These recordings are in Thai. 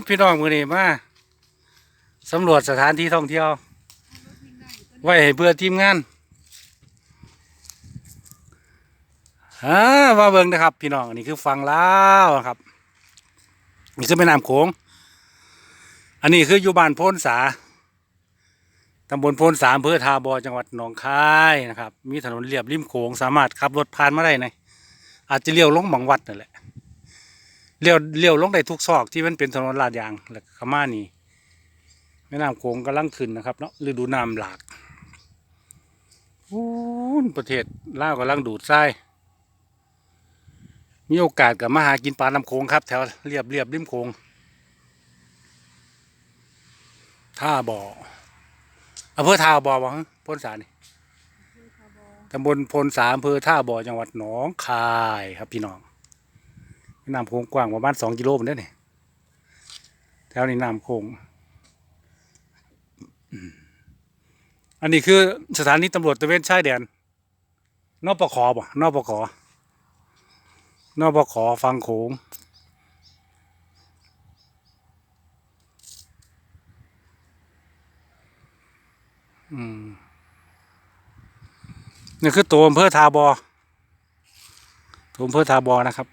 ับพี่น้องมือนี้มาสำรวจสถานที่ท่องเที่ยว ไว้ให้เพื่อทีมงานอ่ามาเบิ่งนะครับ พี่น้องอันนี้คือฟังแลาวนะครับนี่คือแม่น้ำโขงอันนี้คืออยู่บ้านโพนสาตำบลโพนสาอำเภอทาบอจังหวัดหนองคายนะครับ มีถนนเรียบริมโขงสามารถขับรถผ่านมาได้นะอาจจะเลี้ยวลงบางวัดนั่นแหละ เลี้ยวเลี้ยวลงได้ทุกซอกที่มันเป็นถนนลาดยางและขม่านี่แม่น้ำโขงกำลังขึ้นนะครับเนาะฤดูน้ำหลากโอ้นประเทศลาวกำลังดูดทรายมีโอกาสกับมาหากินปลาน้ำโขงครับ แถวเรียบเรียบริมโขงท่าบ่ออำเภอท่าบ่อวังพ้นสานี่ตำบลพลสาอำเภอท่าบ่อจังหวัดหนองคายครับพี่น้องแม่ น้ำโขงกว้างประมาณสองกิโลเมือนเด้อนี่แถวนี้น้ำโขงอันนี้คือสถานีตำรวจตะเวนชายแดนนอปขอบ่นอปขอนอปขอฟังโขงอืมนี่คือตัวอำเภอทาบอตัวอำเภอทาบอนะครับ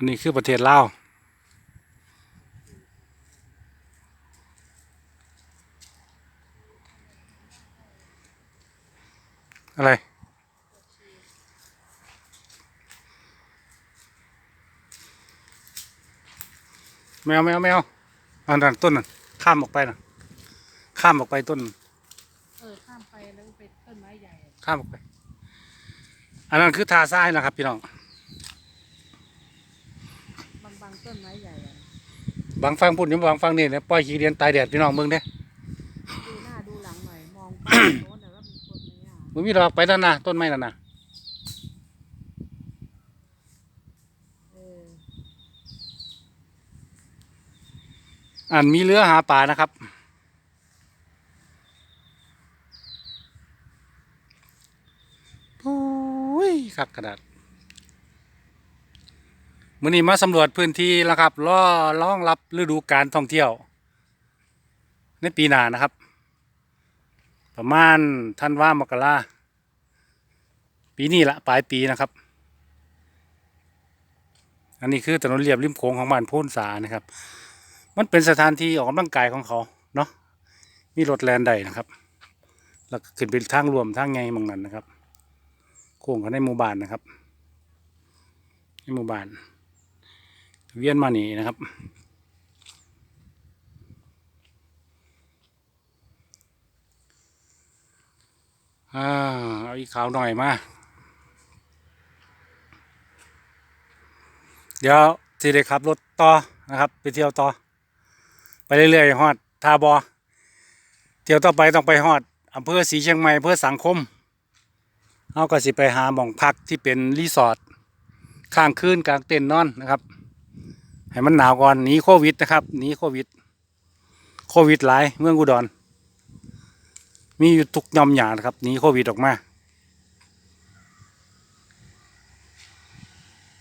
อันนี้คือประเทศลาวอะไร แมวแมวแมวอันนั้นต้นนั้นข้ามออกไปนะข้ามออกไปต้น เออ ข้ามไปแล้วก็ไปต้นไม้ใหญ่อะข้ามออกไป อันนั้นคือทาซ้ายนะครับ พี่น้อง บางบาง ต้นไม้ใหญ่อะบางฟังพูดอยู่บางฟังนี่เนี่ยปล่อยขี้เดียนตายแดดพี่น้องเมืองเด้ดูหน้าดูหลังหน่อยมองไปโน้นแต่ว่ามีคนไหมอะมึงมีดอกไปนั่นนะต้นไม้นั่นนะเอออันมีเรือหาปลานะครับ โอ้ยคักกระดาษ มื่อนี้มาสำรวจพื้นที่แล้วครับล่อล่องรับฤดูการท่องเที่ยว ในปีหน้านะครับ ประมาณท่านว่ามกราปีนี้ละปลายปีนะครับ อันนี้คือถนนเรียบริมโขงของบ้านโพ้นสานะครับ มันเป็นสถานที่ออกกำลังกายของเขาเนาะมีรถแลนได้นะครับ แล้วขึ้นเป็นทางรวมทางไงมองนั้นนะครับ โค้งกันในหมู่บ้านนะครับในหมู่บ้าน เวียนมานี่นะครับ อ่า เอาอีกขาวหน่อยมา เดี๋ยวสิได้ขับรถต่อนะครับ ไปเที่ยวต่อ ไปเรื่อยๆฮอดทาบอ เที่ยวต่อไปต้องไปฮอดอำเภอศรีเชียงใหม่อำเภอสังคมเอาก็สิไปหาหม่องพักที่เป็นรีสอร์ทข้างคืนกลางเต็นท์นอนนะครับ ให้มันหนาวก่อนหนีโควิดนะครับหนีโควิด โควิดหลายเมืองอุดร มีอยู่ทุกยอมหยานะครับหนีโควิดออกมา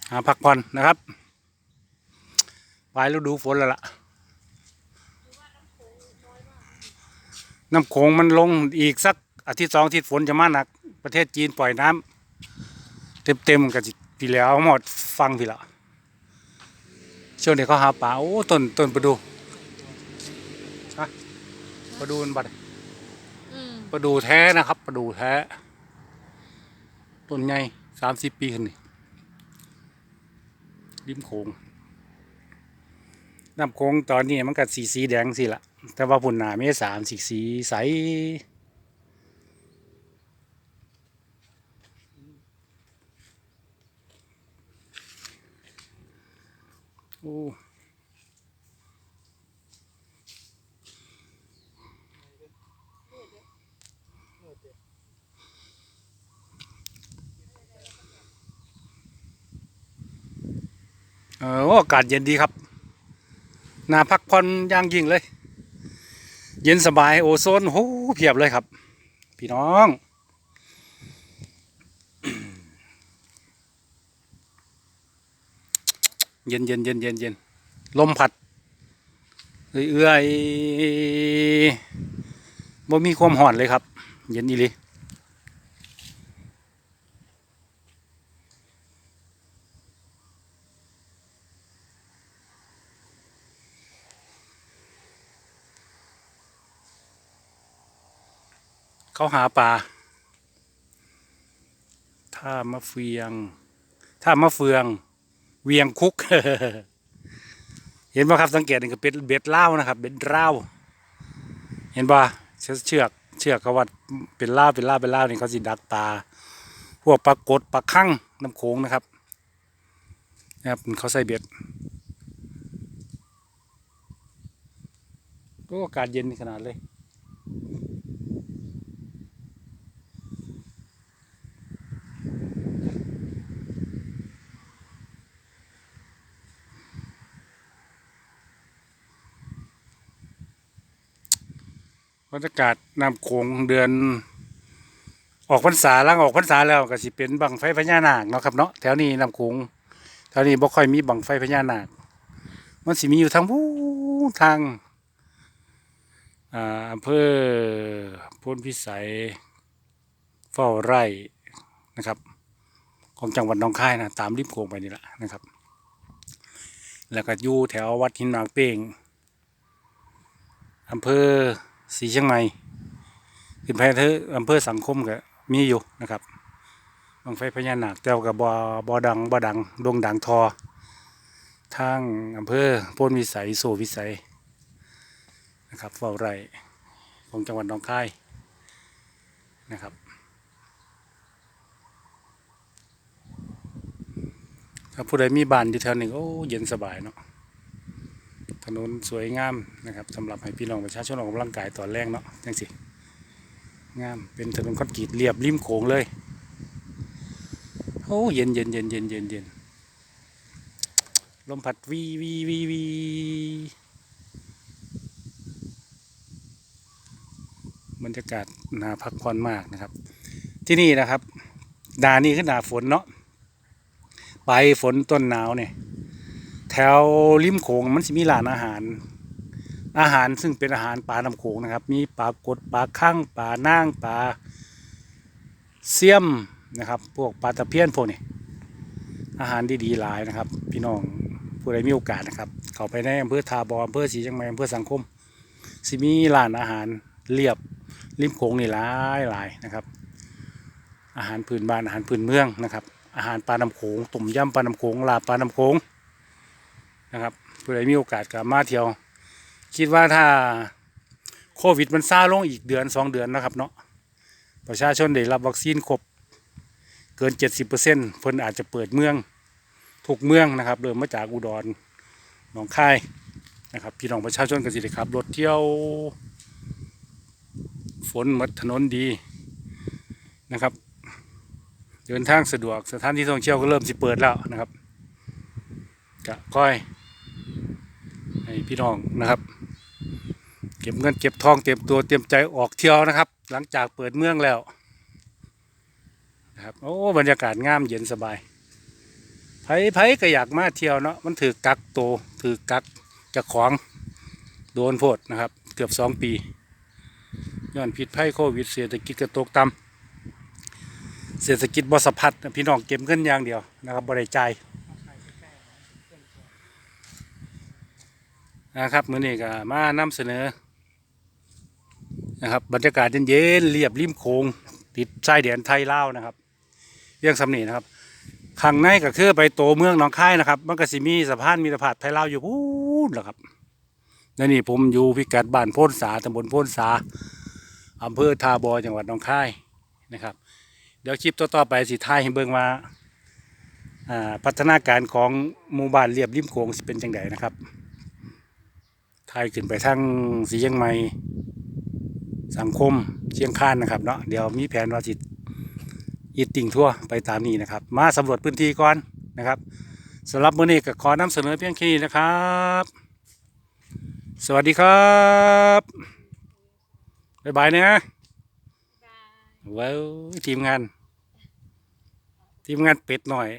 หาพักผ่อนนะครับไปแลายฤดูฝนแล้วล่ะน้ำโขงมันลงอีกสักอาทิตย์สองอาทิตย์ฝนจะมาหนัก ประเทศจีนปล่อยน้ำเต็มๆกันพี่แล้วหมดฟังพี่ละ ช่วงนี้เขาหาปลาโอ้ต้นต้นประดูฮะประดูมันบัดอืมประดูแท้นะครับประดูแท้ต้นใหญ่สามสิบปีขึ้นนี่ริมโขงน้ำโขงตอนนี้มันก็สีสีแดงสิละแต่ว่าพุ่นหนาเมษามสีสีใสโอ้ เออโอากาศเย็นดีครับน่าพักผ่อนย่างยิ่งเลย เย็นสบายโอโซนโหเพียบเลยครับ พี่น้องเย็นเย็นเย็นเย็นเย็นลมพัดเอื้อยๆบ่มีความห่อนเลยครับ เย็นอีหลีเขาหาปลาท่ามะเฟืองท่ามะเฟือง เวียงคุก เห็นป่ะครับสังเกตนี่ก็เป็นเบ็ดเล่านะครับ เบ็ดเล่าเห็นป่ะเชือก เชือกเชือกเขาว่าเป็นล่าเป็นล่าเป็นล่านี่เขาสิดักปลาพวกปลากดปลาคั่งน้ำโขงนะครับนะครับเขาใส่เบ็ดก็อากาศเย็นขนาดเลย บรรยากาศน้ำโขงเดือน ออกพรรษาล้างออกพรรษาแล้วก็สิเป็นบังไฟพญานาคเนาะครับเนาะแถวนี้น้ำโขงแถวนี้บ่ค่อยมีบังไฟพญานาค มันสิมีอยู่ทางวู้ทางอ่าอำเภอพ้นพิสัยเฝ้าไร่นะครับของจังหวัดหนองคายนะตามริมโขงไปนี่แหละนะครับ แล้วก็อยู่แถววัดหินหมากเป้งอำเภอ ศรีเชียงใหม่ขึ้นไปเถออำเภอสังคมก็มีอยู่นะครับบังไฟพญานาคแต่ว่ากับบอบอดังบอดังดงดังทอทางอำเภอโพนวิสัยโซวิสัยนะครับเฝ้าไร่ของจังหวัดหนองคายนะครับถ้าผู้ใดมีบ้านอยู่แถวหนึ่งโอ้เย็นสบายเนาะ ถนนสวยงามนะครับสำหรับให้พี่น้องประชาชนออกกำลังกายตอนแรกเนาะจังสิงามเป็นถนนคอนกรีตเรียบริมโขงเลยโอ้เย็นเย็นเย็นเย็นเย็นเย็นลมพัดวีวีวีวีบรรยากาศน่าพักผ่อนมากนะครับ ที่นี่นะครับหนานี่คือหนาฝนเนาะไปฝนต้นหนาวเนี่ย แถวริมโขงมันจะมีร้านอาหาร อาหารซึ่งเป็นอาหารปลาน้ำโขงนะครับ มีปลากดปลาข้างปลาน่างปลาเสียมนะครับ พวกปลาตะเพียนพวกนี้อาหารดีๆหลายนะครับ พี่น้องผู้ใดมีโอกาสนะครับ เข้าไปในอำเภอทาบออำเภอศรีเชียงใหม่อำเภอสังคม สิมีร้านอาหารเรียบริมโขงนี่หลายหลายนะครับ อาหารพื้นบ้านอาหารพื้นเมืองนะครับ อาหารปลาน้ำโขงต้มยำปลาน้ำโขงลาบปลาน้ำโขง นะครับผู้ใดมีโอกาสก็มาเที่ยว คิดว่าถ้าโควิดมันซาลงอีกเดือนสองเดือนนะครับเนาะประชาชนได้รับวัคซีนครบเกิน 70%เพิ่นอาจจะเปิดเมืองทุกเมืองนะครับเริ่มมาจากอุดรหนองคายนะครับพี่น้องประชาชนก็สิได้ขับรถเที่ยว ฝนหมดถนนดีนะครับ เดินทางสะดวกสถานที่ท่องเที่ยวก็เริ่มสิเปิดแล้วนะครับก็ค่อย ให้พี่น้องนะครับ เก็บเงินเก็บทองเตรียมตัวเตรียมใจออกเที่ยวนะครับ หลังจากเปิดเมืองแล้วนะครับโอ้บรรยากาศงามเย็นสบายไผไผก็อยากมาเที่ยวเนาะมันถือกักโตถือกักจะของโดนโพดนะครับ เกือบสองปีย้อนผิดภัยโควิดเศรษฐกิจก็ตกต่ำเศรษฐกิจบ่สพัดพี่น้องเก็บเงินอย่างเดียวนะครับบ่ได้จ่าย นะครับมื้อนี้ก็มานำเสนอนะครับบรรยากาศเย็นๆเรียบริมโขงติดชายแดนไทยลาวนะครับเรื่องสำนีนะครับข้างในก็คือไปโตเมืองหนองคายนะครับมันก็สิมีสะพานมีสะพานไทยลาวอยู่พูนแหละครับและนี่ผมอยู่พิกัดบ้านโพนสาตำบลโพนสาอำเภอทาบอจังหวัดหนองคายนะครับ เดี๋ยวคลิปต่อๆไปสิท้ายให้เบิ่งว่าอ่าพัฒนาการของหมู่บ้านเรียบริมโขงเป็นจังไดนะครับายขึ้นไปทางสีเชียงใหม่สังคมเชียงคานนะครับเนาะเดี๋ยวมีแผนว่าสิอีติ่งทั่วไปตามนี้นะครับ มาสำรวจพื้นที่ก่อนนะครับสำหรับมื้อนี้ก็ขอนำเสนอเพียงแค่นี้นะครับ สวัสดีครับบ๊ายบายนะว้าวทีมงาน ทีมงานเป็ดหน่อย